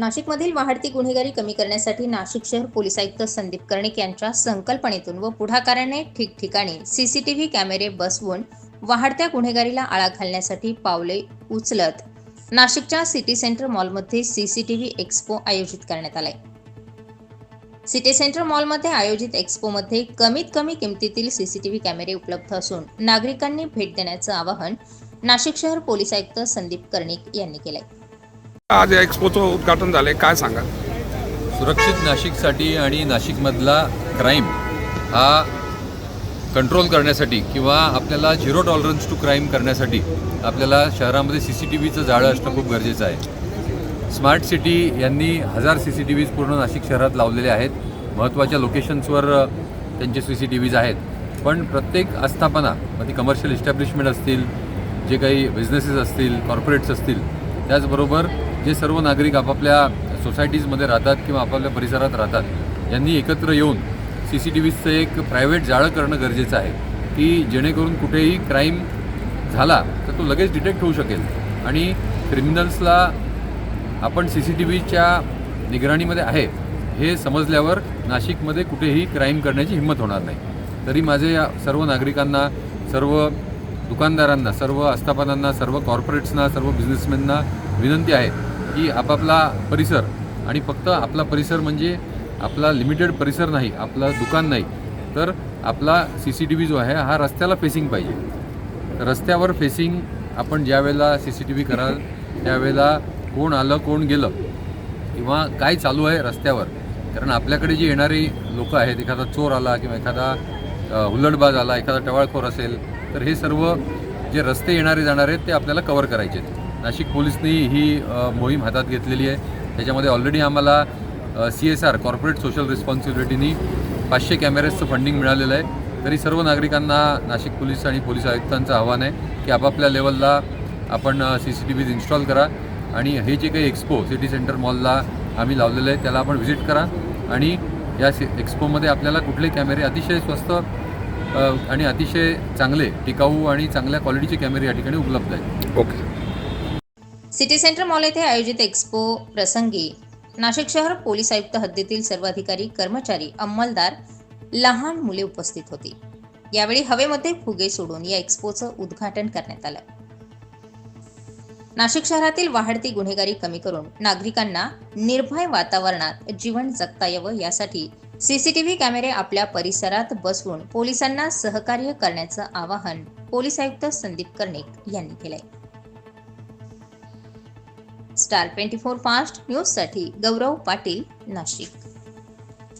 नाशिकमधील वाढती गुन्हेगारी कमी करण्यासाठी नाशिक शहर पोलीस आयुक्त संदीप कर्णिक यांच्या संकल्पनेतून व पुढाकाराने ठिकठिकाणी सीसीटीव्ही कॅमेरे बसवून वाढत्या गुन्हेगारीला आळा घालण्यासाठी पावले उचलत नाशिकच्या सिटी सेंटर मॉलमध्ये सीसीटीव्ही एक्स्पो आयोजित करण्यात आलाय. सिटी सेंटर मॉलमध्ये आयोजित एक्स्पोमध्ये कमीत कमी किमतीतील सीसीटीव्ही कॅमेरे उपलब्ध असून नागरिकांनी भेट देण्याचं आवाहन नाशिक शहर पोलीस आयुक्त संदीप कर्णिक यांनी केलंय. आज या एक्सपोचं उद्घाटन झालंय काय सांगा सुरक्षित नाशिकसाठी आणि नाशिकमधला क्राईम हा कंट्रोल करण्यासाठी किंवा आपल्याला झिरो टॉलरन्स टू क्राईम करण्यासाठी आपल्याला शहरामध्ये सी सी टी व्हीचं जाळं असणं खूप गरजेचं आहे. स्मार्ट सिटी यांनी हजार सी सी टी व्हीज पूर्ण नाशिक शहरात लावलेले आहेत. महत्त्वाच्या लोकेशन्सवर त्यांचे सी सी टी व्हीज आहेत. पण प्रत्येक आस्थापना मग ती कमर्शियल इस्टॅब्लिशमेंट असतील जे काही बिझनेसेस असतील कॉर्पोरेट्स असतील त्याचबरोबर जे सर्व नागरिक आपापल्या सोसायटीजमध्ये राहतात किंवा आपापल्या परिसरात राहतात यांनी एकत्र येऊन सी सी टी व्हीचं एक प्रायव्हेट जाळं करणं गरजेचं आहे की जेणेकरून कुठेही क्राईम झाला तर तो लगेच डिटेक्ट होऊ शकेल. आणि क्रिमिनल्सला आपण सी सी टी व्हीच्या निगराणीमध्ये आहे हे समजल्यावर नाशिकमध्ये कुठेही क्राईम करण्याची हिंमत होणार नाही. तरी माझे या सर्व नागरिकांना सर्व दुकानदारांना सर्व आस्थापनांना सर्व कॉर्पोरेट्सना सर्व बिझनेसमॅनना विनंती आहे की आपापला परिसर आणि फक्त आपला परिसर म्हणजे आपला लिमिटेड परिसर नाही आपलं दुकान नाही तर आपला सी सी टी व्ही जो आहे हा रस्त्याला फेसिंग पाहिजे. रस्त्यावर फेसिंग आपण ज्यावेळेला सी सी टी व्ही कराल त्यावेळेला कोण आलं कोण गेलं किंवा काय चालू आहे रस्त्यावर कारण आपल्याकडे जे येणारे लोक आहेत एखादा चोर आला किंवा एखादा हुल्लडबाज आला एखादा टवाळखोर असेल तर हे सर्व जे रस्ते येणारे जाणारे आहेत ते आपल्याला कवर करायचे आहेत. नाशिक पोलिसनी ही मोहीम हातात घेतलेली आहे. त्याच्यामध्ये ऑलरेडी आम्हाला C S R corporate social रिस्पॉन्सिबिलिटीनी पाचशे कॅमेरेजचं फंडिंग मिळालेलं आहे. तरी सर्व नागरिकांना नाशिक पोलीस आणि पोलीस आयुक्तांचं आव्हान आहे की आपापल्या लेवलला आपण C C T Vs install करा. आणि हे जे काही एक्सपो सिटी सेंटर मॉलला आम्ही लावलेलं आहे त्याला आपण व्हिजिट करा. आणि या एक्सपोमध्ये आपल्याला कुठले कॅमेरे अतिशय स्वस्त आणि अतिशय चांगले टिकाऊ आणि चांगल्या क्वालिटीचे कॅमेरे या ठिकाणी उपलब्ध आहेत. ओके. सिटी सेंटर मॉल येथे आयोजित एक्स्पो प्रसंगी नाशिक शहर पोलीस आयुक्त हद्दीतील सर्व अधिकारी कर्मचारी अंमलदार लहान मुले उपस्थित होती. यावेळी हवेमध्ये फुगे सोडून या एक्स्पोचं उद्घाटन करण्यात आलं. नाशिक शहरातील वाढती गुन्हेगारी कमी करून नागरिकांना निर्भय वातावरणात जीवन जगता यावं यासाठी सीसीटीव्ही कॅमेरे आपल्या परिसरात बसवून पोलिसांना सहकार्य करण्याचं आवाहन पोलीस आयुक्त संदीप कर्णिक यांनी केलंय. स्टार ट्वेंटी फोर फास्ट न्यूजसाठी गौरव पाटील नाशिक.